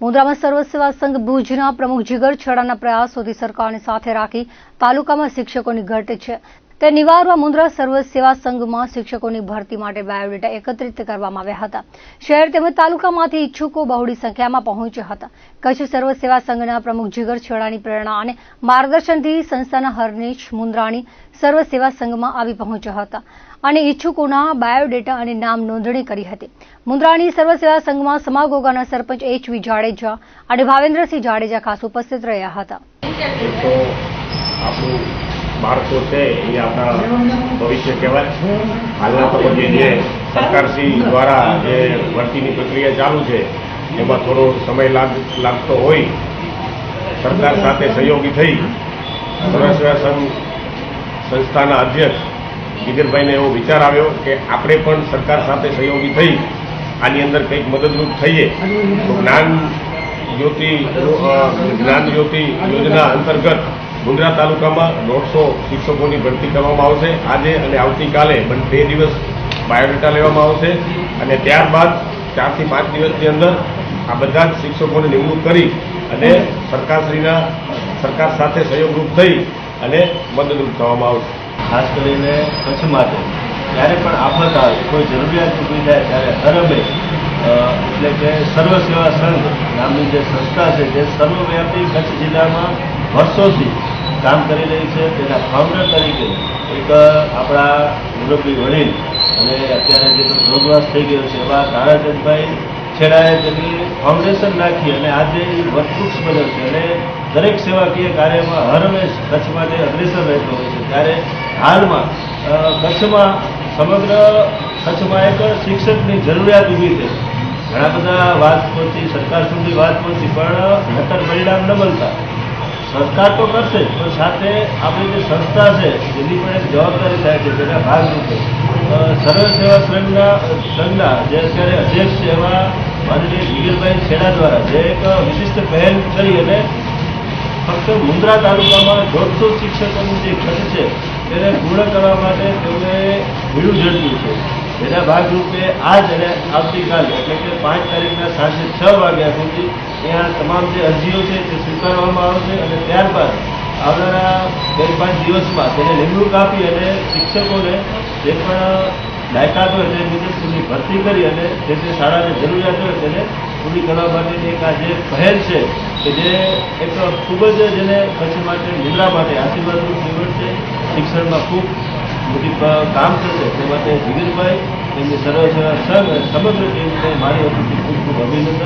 મુન્દ્રામાં સર્વ સેવા સંઘ ભુજના પ્રમુખ જીગર છેડાના પ્રયાસોથી સરકારને સાથે રાખી તાલુકામાં શિક્ષકોની ઘટ છે. તે નિવારવા મુન્દ્રા સર્વ સેવા સંઘમાં શિક્ષકોની ભરતી માટે બાયોડેટા એકત્રિત કરવામાં આવ્યા હતા. શહેર તેમજ તાલુકામાંથી ઈચ્છુકો બહોળી સંખ્યામાં પહોંચ્યા હતા. કચ્છ સર્વ સેવા સંઘના પ્રમુખ જીગર છેડાની પ્રેરણા અને માર્ગદર્શનથી સંસ્થાના હરનીશ મુન્દ્રાણી સર્વ સેવા સંઘમાં આવી પહોંચ્યા હતા અને ઈચ્છુકોના બાયોડેટા અને નામ નોંધણી કરી હતી. મુન્દ્રાણી સર્વ સેવા સંઘમાં સમાગોગાના સરપંચ એચ વી જાડેજા અને ભાવેન્દ્રસિંહ જાડેજા ખાસ ઉપસ્થિત રહ્યા હતા. બાળકો છે એ આપણા ભવિષ્ય કહેવાય. હાલના તબક્કે જે સરકારશ્રી દ્વારા જે ભરતીની પ્રક્રિયા ચાલુ છે, એમાં થોડો સમય લાગ, લાગતો હોય, સરકાર સાથે સહયોગી થઈ સર્વસેવા સંઘ સંસ્થાના અધ્યક્ષ જીગરભાઈને એવો વિચાર આવ્યો કે આપણે પણ સરકાર સાથે સહયોગી થઈ, આની અંદર કંઈક મદદરૂપ થઈએ. તો જ્ઞાન જ્યોતિ જ્ઞાન જ્યોતિ યોજના અંતર્ગત મુન્દ્રા તાલુકામાં દોઢસો શિક્ષકોની ભરતી કરવામાં આવશે. આજે અને આવતીકાલે પણ બે દિવસ બાયોડેટા લેવામાં આવશે અને ત્યારબાદ ચારથી પાંચ દિવસની અંદર આ બધા જ શિક્ષકોની નિમણૂક કરી અને સરકારશ્રીના, સરકાર સાથે સહયોગરૂપ થઈ અને મદદરૂપ થવામાં આવશે. ખાસ કરીને કચ્છ માટે. જ્યારે પણ આફત આવે, કોઈ જરૂરિયાત ઊભી થાય, ત્યારે હરબે એટલે કે સર્વ સેવા સંઘ નામની જે સંસ્થા છે, જે સર્વવ્યાપી કચ્છ જિલ્લામાં વર્ષોથી કામ કરી રહી છે, તેના ફાઉન્ડર તરીકે એક આપણા મુરબ્બી વડીલ અને અત્યારે જે રોગવાસ થઈ ગયો છે, એવા તારાચંદભાઈ છેડાએ તેની ફાઉન્ડેશન નાખી અને આજે વટવૃક્ષ બન્યો છે અને દરેક સેવાકીય કાર્યમાં હર હંમેશ કચ્છ માટે અગ્રેસર રહેતો હોય છે, ત્યારે હાલમાં કચ્છમાં સમગ્ર કચ્છમાં એક શિક્ષકની જરૂરિયાત ઊભી છે. ઘણા બધા વાત પહોંચી, સરકાર સુધી વાત પહોંચી, પણ નતર પરિણામ ન મળતા. સરકાર તો કરશે, પણ સાથે આપણી જે સંસ્થા છે, જેની પણ એક જવાબદારી થાય છે, તેના ભાગરૂપે. સરળ સેવા સંઘના સંઘના, જે અત્યારે અધ્યક્ષ છે એવા માનનીય જીગરભાઈ છેડા દ્વારા જે એક વિશિષ્ટ પહેલ કરી અને ફક્ત મુન્દ્રા તાલુકામાં દોઢસો શિક્ષકોનું જે ઘટ છે, તેને પૂર્ણ કરવા માટે તેઓએ ભીડું ઝડપ્યું છે. જેના ભાગરૂપે આજ અને આવતીકાલે, એટલે કે પાંચ તારીખના સાંજે છ વાગ્યા સુધી ત્યાં તમામ જે અરજીઓ છે તે સ્વીકારવામાં આવશે અને ત્યારબાદ આવનારા બે પાંચ દિવસમાં તેને નિમણૂક આપી અને શિક્ષકોને જે પણ લાયકાત હોય તે મુજબ તેમની ભરતી કરી અને જે તે શાળાની જરૂરિયાત હોય તેને પૂરી કરવા માટેની એક આ જે પહેલ છે કે જે એક ખૂબ જ જેને કચ્છ માટે મુદ્રા માટે આશીર્વાદનું જીવન છે. શિક્ષણમાં ખૂબ મોટી કામ થશે તે માટે ધીરજભાઈ તેમની સર્વ સમગ્ર ટીમને મારી વખતથી ખૂબ ખૂબ અભિનંદન.